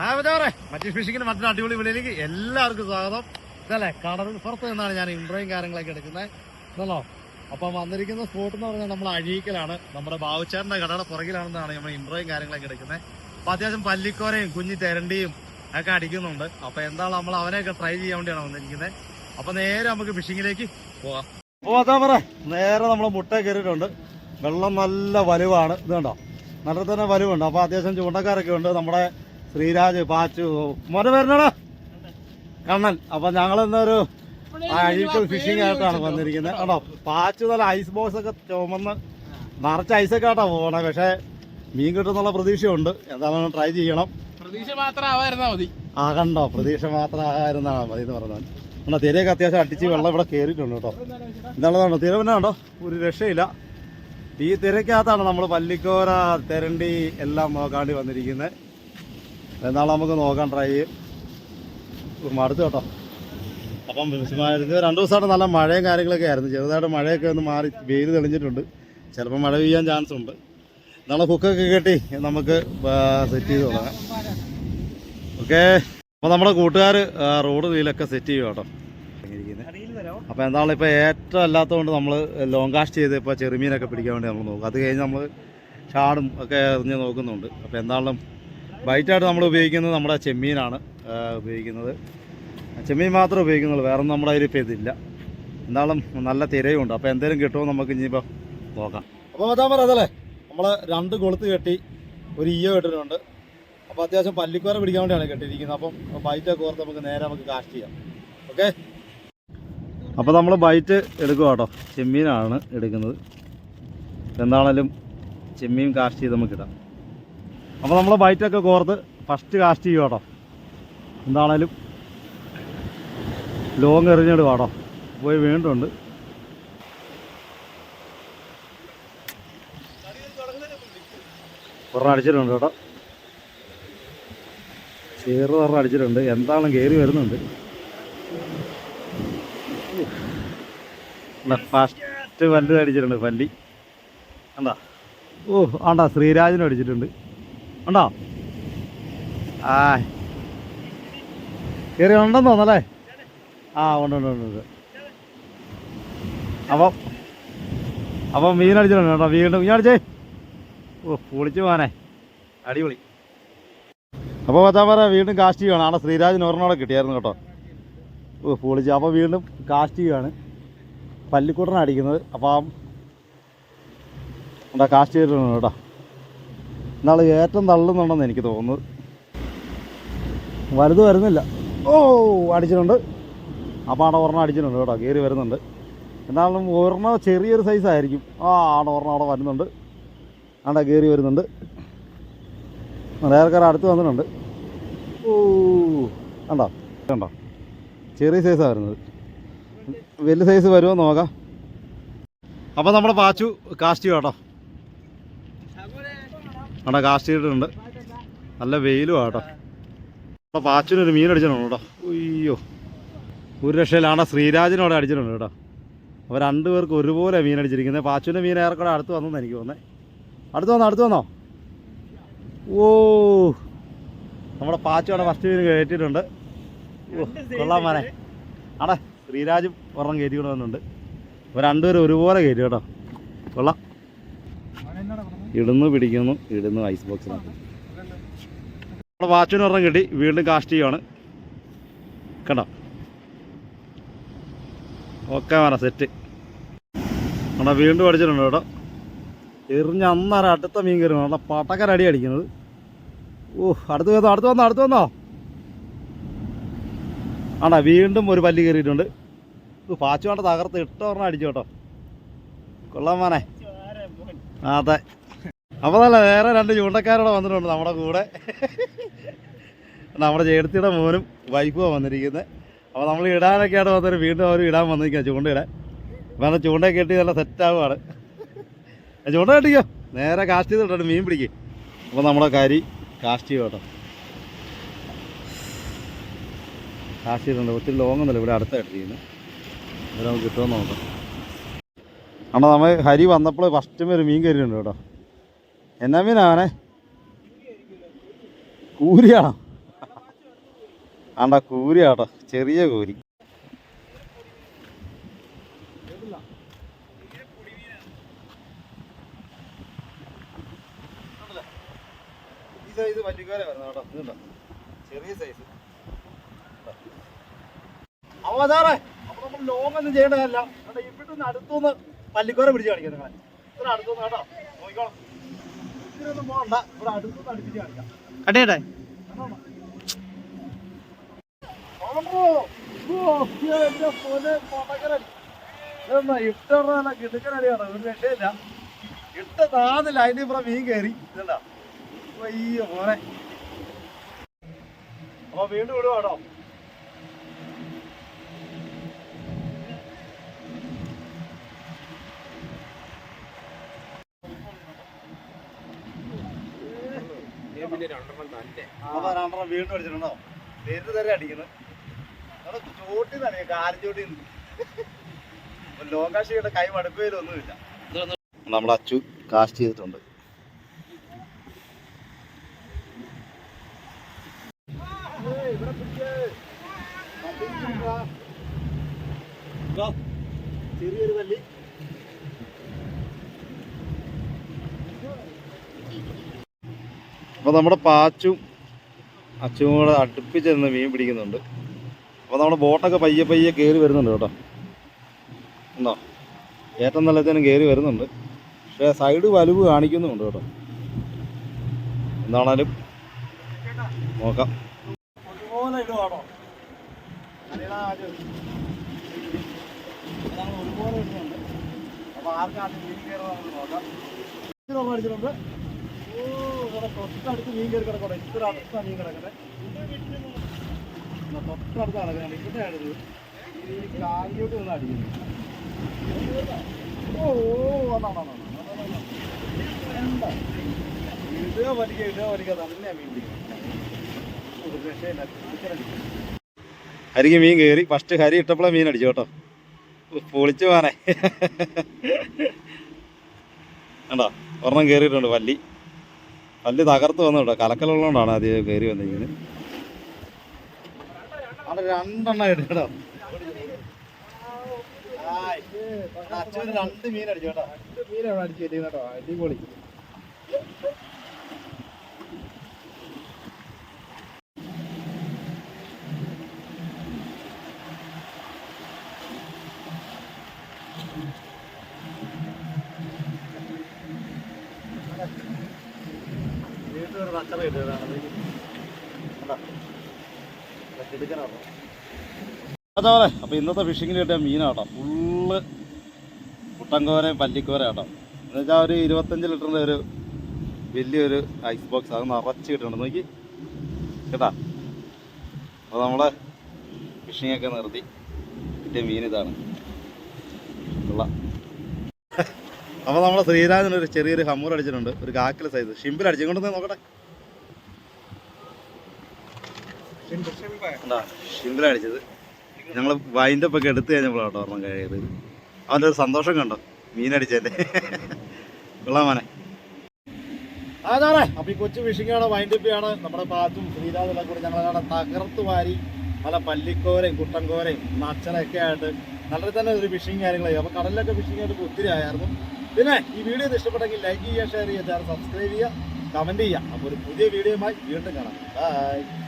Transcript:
പറയാറേ മറ്റു ഫിഷിങ്ങിന് മറ്റൊരു അടിപൊളി വിളിയിലേക്ക് എല്ലാവർക്കും സ്വാഗതം. ഇതല്ലേ കടലിൽ പുറത്ത് നിന്നാണ് ഞാൻ ഇൻട്രോയും കാര്യങ്ങളൊക്കെ എടുക്കുന്നത്. ഇതല്ലോ അപ്പം വന്നിരിക്കുന്ന സ്പോട്ട് എന്ന് പറഞ്ഞാൽ നമ്മൾ അഴീക്കലാണ്. നമ്മുടെ ബാവുച്ചാറിന്റെ കടയുടെ പുറകിലാണെന്നാണ് നമ്മൾ ഇൻട്രോയും കാര്യങ്ങളൊക്കെ എടുക്കുന്നത്. അപ്പൊ അത്യാവശ്യം പല്ലിക്കോരയും കുഞ്ഞി തെരണ്ടിയും ഒക്കെ അടിക്കുന്നുണ്ട്. അപ്പൊ എന്താണ് നമ്മൾ അവനെയൊക്കെ ട്രൈ ചെയ്യാൻ വേണ്ടിയാണ് വന്നിരിക്കുന്നത്. അപ്പൊ നേരെ നമുക്ക് ഫിഷിങ്ങിലേക്ക് പോവാം. ഓ അതാ പറ നേരെ നമ്മൾ മുട്ട കയറിയിട്ടുണ്ട്. വെള്ളം നല്ല വലുവാണ്. ഇത് കണ്ടോ? നല്ല തന്നെ വലുവുണ്ട്. അപ്പോൾ അത്യാവശ്യം ചൂണ്ടക്കാരൊക്കെ ഉണ്ട്. നമ്മുടെ ശ്രീരാജ് പാച്ചു. മോനെ വരണടാ. കണ്ണൻ അപ്പൊ ഞങ്ങൾ ഇന്നൊരു അഴീക്കൽ ഫിഷിംഗ് ആയിട്ടാണ് വന്നിരിക്കുന്നത്. കേട്ടോ പാച്ചു നല്ല ഐസ് ബോക്സ് ഒക്കെ ചുമന്ന് നിറച്ച് ഐസൊക്കെ ആയിട്ടാ പോകണേ പക്ഷേ മീൻ കിട്ടുന്നുള്ള പ്രതീക്ഷയുണ്ട്. എന്താണെന്ന് ട്രൈ ചെയ്യണം. പ്രതീക്ഷ മാത്രം ആവായിരുന്നാ മതി. ആ കണ്ടോ? പ്രതീക്ഷ മാത്രം ആയിരുന്നാണ് മതി എന്ന് പറഞ്ഞാൽ. എന്നാ തിരയൊക്കെ അത്യാവശ്യം അടിച്ച് വെള്ളം ഇവിടെ കയറിയിട്ടുണ്ട് കേട്ടോ. എന്നുള്ളതാണോ തിര പിന്നെ കണ്ടോ? ഒരു രക്ഷയില്ല. ഈ തിരക്കകത്താണ് നമ്മൾ പല്ലിക്കോര തെരണ്ടി എല്ലാം നോക്കാണ്ടി വന്നിരിക്കുന്നത്. എന്നാൾ നമുക്ക് നോക്കാൻ ട്രൈ ചെയ്യും മടുത്തു കേട്ടോ. അപ്പം ഇത് രണ്ടു ദിവസമായിട്ട് നല്ല മഴയും കാര്യങ്ങളൊക്കെ ആയിരുന്നു. ചെറുതായിട്ട് മഴയൊക്കെ ഒന്ന് മാറി വെയിൽ തെളിഞ്ഞിട്ടുണ്ട്. ചിലപ്പോൾ മഴ പെയ്യാൻ ചാൻസ് ഉണ്ട്. നാളെ കുക്കൊക്കെ കെട്ടി നമുക്ക് സെറ്റ് ചെയ്ത് തുടങ്ങാം. ഓക്കെ അപ്പോൾ നമ്മുടെ കൂട്ടുകാർ റോഡ് വീലൊക്കെ സെറ്റ് ചെയ്യും കേട്ടോ. അപ്പോൾ എന്താണ് ഇപ്പോൾ ഏറ്റവും അല്ലാത്തതുകൊണ്ട് നമ്മൾ ലോങ് കാസ്റ്റ് ചെയ്ത് ഇപ്പോൾ ചെറുമീനൊക്കെ പിടിക്കാൻ വേണ്ടി നമ്മൾ നോക്കും. അത് കഴിഞ്ഞ് നമ്മൾ ഷാടും ഒക്കെ എറിഞ്ഞ് നോക്കുന്നുണ്ട്. അപ്പോൾ എന്താണെങ്കിലും ബൈറ്റായിട്ട് നമ്മൾ ഉപയോഗിക്കുന്നത് നമ്മുടെ ചെമ്മീനാണ് ഉപയോഗിക്കുന്നത്. ചെമ്മീൻ മാത്രമേ ഉപയോഗിക്കുന്നുള്ളൂ വേറെ നമ്മുടെ അതിൽ ഇപ്പോൾ ഇതില്ല. എന്നാലും നല്ല തിരയുണ്ട് അപ്പോൾ എന്തെങ്കിലും കിട്ടുമോ നമുക്ക് ഇനിയിപ്പോൾ നോക്കാം. അപ്പോൾ അതാ പറ അതല്ലേ? നമ്മൾ രണ്ട് കൊളുത്ത് കെട്ടി ഒരു ഈയോ കെട്ടിട്ടുണ്ട് അപ്പോൾ അത്യാവശ്യം പല്ലിക്കോര പിടിക്കാൻ വേണ്ടിയാണ് കെട്ടിയിരിക്കുന്നത്. അപ്പം ബൈറ്റൊക്കെ ഓർത്ത് നമുക്ക് നേരെ നമുക്ക് കാസ്റ്റ് ചെയ്യാം. ഓക്കെ? അപ്പോൾ നമ്മൾ ബൈറ്റ് എടുക്കുക കേട്ടോ. ചെമ്മീനാണ് എടുക്കുന്നത്. എന്താണേലും ചെമ്മീൻ കാസ്റ്റ് ചെയ്ത് നമുക്ക് ഇടാം. അപ്പോൾ നമ്മൾ ബൈറ്റൊക്കെ കോർത്ത് ഫസ്റ്റ് കാസ്റ്റ് ചെയ്യും കേട്ടോ എന്താണേലും ലോങ് എറിഞ്ഞിടുക കേട്ടോ പോയി വീണ്ടുണ്ട് ഒരെണ്ണം അടിച്ചിട്ടുണ്ട് കേട്ടോ. ചേറ് ഒരെണ്ണം അടിച്ചിട്ടുണ്ട്. എന്താണെങ്കിലും കയറി വരുന്നുണ്ട്. ഫസ്റ്റ് വല്ലതും അടിച്ചിട്ടുണ്ട് പല്ലി എന്താ ഓ ആണ്ടാ ശ്രീരാജിനും അടിച്ചിട്ടുണ്ട്. ഉണ്ടോ? ആ കയറി ഉണ്ടെന്ന് തോന്നല്ലേ ആ ഉണ്ട് ഉണ്ട് ഉണ്ട് ഉണ്ട്. അപ്പം അപ്പം മീനടിച്ചിട്ടുണ്ട് കേട്ടോ വീണ്ടും മീനടിച്ചേ ഓ പൊളിച്ചു പോകാനേ അടിപൊളി. അപ്പോൾ പത്താൻ പറ വീണ്ടും കാസ്റ്റ് ചെയ്യുകയാണ് അവിടെ ശ്രീരാജിന് ഒരെണ്ണോടെ കിട്ടിയായിരുന്നു കേട്ടോ. ഓ പൊളിച്ചു. അപ്പോൾ വീണ്ടും കാസ്റ്റ് ചെയ്യുകയാണ് പല്ലിക്കൂട്ടനാണ് അടിക്കുന്നത്. അപ്പം എന്താ കാസ്റ്റ് ചെയ്തിട്ടുണ്ട് കേട്ടോ. എന്നാൾ ഏറ്റവും തള്ളുന്നുണ്ടെന്ന് എനിക്ക് തോന്നുന്നത്. വലുത് വരുന്നില്ല. ഓ അടിച്ചിട്ടുണ്ട്. അപ്പോൾ അവിടെ ഒരെണ്ണം അടിച്ചിട്ടുണ്ട് കേട്ടോ കയറി വരുന്നുണ്ട്. എന്നാലും ഒരെണ്ണം ചെറിയൊരു സൈസായിരിക്കും ആ അവിടെ ഒരെണ്ണം അവിടെ വരുന്നുണ്ട്. അവിടെ കയറി വരുന്നുണ്ട്. മലയാളക്കാർ അടുത്ത് വന്നിട്ടുണ്ട്. ഓ കണ്ടോ? കണ്ടോ? ചെറിയ സൈസാണ് വരുന്നത്. വലിയ സൈസ് വരുമോ നോക്കാം. അപ്പോൾ നമ്മുടെ പാച്ചു കാസ്റ്റ് കേട്ടോ. അവിടെ കാസ്റ്റ് ചെയ്തിട്ടുണ്ട്. നല്ല വെയിലും ആട്ടോ അപ്പോൾ പാച്ചിനൊരു മീൻ അടിച്ചിട്ടുണ്ട് കേട്ടോ. അയ്യോ. ഒരു രക്ഷയിലാണ് ശ്രീരാജിനും അവിടെ അടിച്ചിട്ടുണ്ട് കേട്ടോ. അപ്പോൾ രണ്ട് പേർക്ക് ഒരുപോലെ മീൻ അടിച്ചിരിക്കുന്നത്. പാച്ചുവിന്റെ മീൻ ഏറെക്കൂടെ അടുത്ത് വന്നെന്ന് എനിക്ക് തോന്നേ അടുത്ത് വന്നോ അടുത്ത് വന്നോ? ഓ. നമ്മുടെ പാച്ചു അവിടെ ഫസ്റ്റ് മീൻ കയറ്റിയിട്ടുണ്ട്. ഓ കൊള്ളാൻ മാനെ. ആടെ ശ്രീരാജും ഒരെണ്ണം കയറ്റി കൊണ്ട് വന്നിട്ടുണ്ട് അപ്പോൾ രണ്ടുപേരും ഒരുപോലെ കയറ്റി കേട്ടോ. കൊള്ളാം. ഇടുന്നു പിടിക്കുന്നു ഇടുന്നു ഐസ് ബോക്സിനകത്ത് നമ്മുടെ വാച്ചിന് ഒരെണ്ണം കിട്ടി വീണ്ടും കാസ്റ്റ് ചെയ്യുവാണ്. കണ്ടോ? ഓക്കെ വേണ സെറ്റ്. നമ്മുടെ വീണ്ടും അടിച്ചിട്ടുണ്ട് കേട്ടോ. എറിഞ്ഞ അന്നേരം അടുത്ത മീൻ കയറി നമ്മുടെ പട്ടക്കരടി അടിക്കുന്നത്. ഓ അടുത്ത് വന്നോ അടുത്ത് വന്നോ അടുത്ത് വന്നോ? ആണ്ടാ വീണ്ടും ഒരു പല്ലി കയറിയിട്ടുണ്ട്. പാച്ചു വേണ്ട തകർത്ത് ഇട്ട ഒരെണ്ണം അടിച്ചു കേട്ടോ. കൊള്ളാൻ മോനെ. അതെ. അപ്പോൾ വേറെ രണ്ട് ചൂണ്ടക്കാരോടെ വന്നിട്ടുണ്ട് നമ്മുടെ കൂടെ. നമ്മുടെ ചേട്ടത്തിയുടെ മോനും വൈഫുമാണ് വന്നിരിക്കുന്നത്. അപ്പോൾ നമ്മൾ ഇടാനൊക്കെ ആയിട്ട് വന്നിട്ട് വീണ്ടും അവർ ഇടാൻ വന്നിരിക്കുക ചൂണ്ടയിടാൻ. അപ്പോൾ നല്ല ചൂണ്ട കെട്ടി നല്ല സെറ്റാവുകയാണ് ചൂണ്ട കെട്ടിക്കോ. നേരെ കാസ്റ്റ് ചെയ്തിട്ടുണ്ട് മീൻ പിടിക്കും. അപ്പോൾ നമ്മുടെ കരി കാസ്റ്റ് ചെയ്യും കേട്ടോ. കാസ്റ്റ് ചെയ്തിട്ടുണ്ട്. ഒത്തിരി ലോങ് ഒന്നുമില്ല. ഇവിടെ അടുത്ത കെട്ടിരിക്കുന്നത് ഇവിടെ നമുക്ക് കിട്ടുമെന്ന് നോക്കാം. അണ്ണാ നമ്മൾ ഹരി വന്നപ്പോൾ ഫസ്റ്റ് ഒരു മീൻ കരിയുണ്ട് കേട്ടോ. എന്നാ മീനാവനെ കൂരിയാണോ? ആണ്ടാ കൂരിയാട്ടോ. ചെറിയ കൂരി. ചെറിയ സൈസ് ലോങ് ഒന്നും ചെയ്യേണ്ടതല്ല. ഇവിടെ നിന്ന് അടുത്തുനിന്ന് പല്ലിക്കോര പിടിച്ച് കാണിക്കാം നിങ്ങളെ. ഇവിടെ അടുത്തുനിന്ന് കേട്ടോ. നോക്കിക്കോളാം. ഒരു രക്ഷയില്ല. ഇട്ട താന്നില്ല അതിന്റെ ഇപ്പുറം മീൻ കയറി. ഇതല്ല അയ്യോ മോനെ. അപ്പൊ വീണ്ടും വിടുവാടോ അപ്പൊ രണ്ടെണ്ണം വീണ്ടും അടിച്ചിട്ടുണ്ടോ? നേരിട്ട് തരെ അടിക്കുന്നത് നമ്മൾ ചോട്ടിന്ന് അടിക്കുക കാലും ചോട്ടിന്ന് ലോകാശിയുടെ കൈ മടുക്കുകയിലൊന്നുമില്ല നമ്മുടെ അച്ചു കാസ്റ്റ് ചെയ്തിട്ടുണ്ട്. ചെറിയൊരു തല്ലി അപ്പോൾ നമ്മുടെ പാച്ചും അച്ചും കൂടെ അടുപ്പിച്ചിരുന്ന് മീൻ പിടിക്കുന്നുണ്ട്. അപ്പോൾ നമ്മുടെ ബോട്ടൊക്കെ പയ്യെ പയ്യെ കയറി വരുന്നുണ്ട് കേട്ടോ. ഉണ്ടോ? ഏറ്റവും നല്ലതിനും കയറി വരുന്നുണ്ട്. പക്ഷേ സൈഡ് വലുവ് കാണിക്കുന്നുമുണ്ട് കേട്ടോ. എന്താണാലും നോക്കാം. ഒരുപോലെ അപ്പോൾ ആർക്കാണ് മീൻ കയറുന്നത് നോക്കാം. തൊട്ടടുത്ത് മീൻ കയറി ഇത്ര മീൻ അടുത്ത് ഈ ഓ മീൻ ഹരിക്ക് മീൻ കയറി. ഫസ്റ്റ് ഹരി ഇട്ടപ്പോഴേ മീൻ അടിച്ചു കേട്ടോ. പൊളിച്ചു പോകാനേ കണ്ടോ? ഒരെണ്ണം കയറിയിട്ടുണ്ട് വല്ലി വല്ലി തകർത്ത് വന്നു കേട്ടോ. കലക്കലുള്ളതുകൊണ്ടാണ് ആദ്യം കയറി വന്നിരിക്കുന്നത്. അവിടെ രണ്ടെണ്ണം അച്ഛന് രണ്ട് മീൻ അടിച്ചു കേട്ടോ. രണ്ട് മീനാണ് അടിച്ചു കേട്ടോ. അടിപൊളി. അതെ അപ്പൊ ഇന്നത്തെ ഫിഷിങ്ങിന് കിട്ടിയ മീനാട്ടോ. ഫുള്ള് കുട്ടൻകോരയും പല്ലിക്കോര ആട്ടോ. എന്ന് വെച്ചാൽ ഒരു ഇരുപത്തഞ്ച് ലിറ്ററിന്റെ ഒരു വലിയൊരു ഐസ് ബോക്സ് അത് നിറച്ച് കിട്ടുന്നുണ്ട് നോക്കി. കേട്ടാ? അപ്പോൾ നമ്മളെ ഫിഷിംഗ് ഒക്കെ നിർത്തി. കിട്ടിയ മീൻ ഇതാണ്. കൊള്ളാം അപ്പോൾ നമ്മളെ ശ്രീരാജന് ഒരു ചെറിയൊരു ഹമ്മൂർ അടിച്ചിട്ടുണ്ട്. ഒരു കാക്കിലെ സൈസ് ഷിമ്പിൽ അടിച്ചു. കൊണ്ടുവന്ന് നോക്കട്ടെ. എന്താ ഷിമ്പിൽ അടിച്ചത്. ഞങ്ങൾ വൈന്റെ ഒക്കെ എടുത്തു കഴിഞ്ഞപ്പോഴാണ് ഓർമ്മ കഴിയത് അവന്റെ ഒരു സന്തോഷം കണ്ടോ? മീനടിച്ചല്ലേ കൊള്ളാമോനെ അതാണ്. അപ്പൊ ഈ കൊച്ചു ഫിഷിങ്ങാണ് വൈൻഡപ്പ് ആണ് നമ്മുടെ പാത്തും ശ്രീരാജെല്ലാം കൂടി ഞങ്ങളെ തകർത്ത് വാരി. പല പല്ലിക്കോരയും കുട്ടൻകോരയും നച്ചനൊക്കെ ആയിട്ട് നല്ല തന്നെ ഒരു ഫിഷിംഗ് കാര്യങ്ങളായി. അപ്പൊ കടലിലൊക്കെ ഫിഷിംഗ് ആയിട്ട് ഒത്തിരി ആയിരുന്നു പിന്നെ ഈ വീഡിയോ ഇഷ്ടപ്പെട്ടെങ്കിൽ ലൈക്ക് ചെയ്യുക ഷെയർ ചെയ്യുക സബ്സ്ക്രൈബ് ചെയ്യുക കമന്റ് ചെയ്യുക. അപ്പോൾ ഒരു പുതിയ വീഡിയോയുമായി വീണ്ടും കാണാം. ബൈ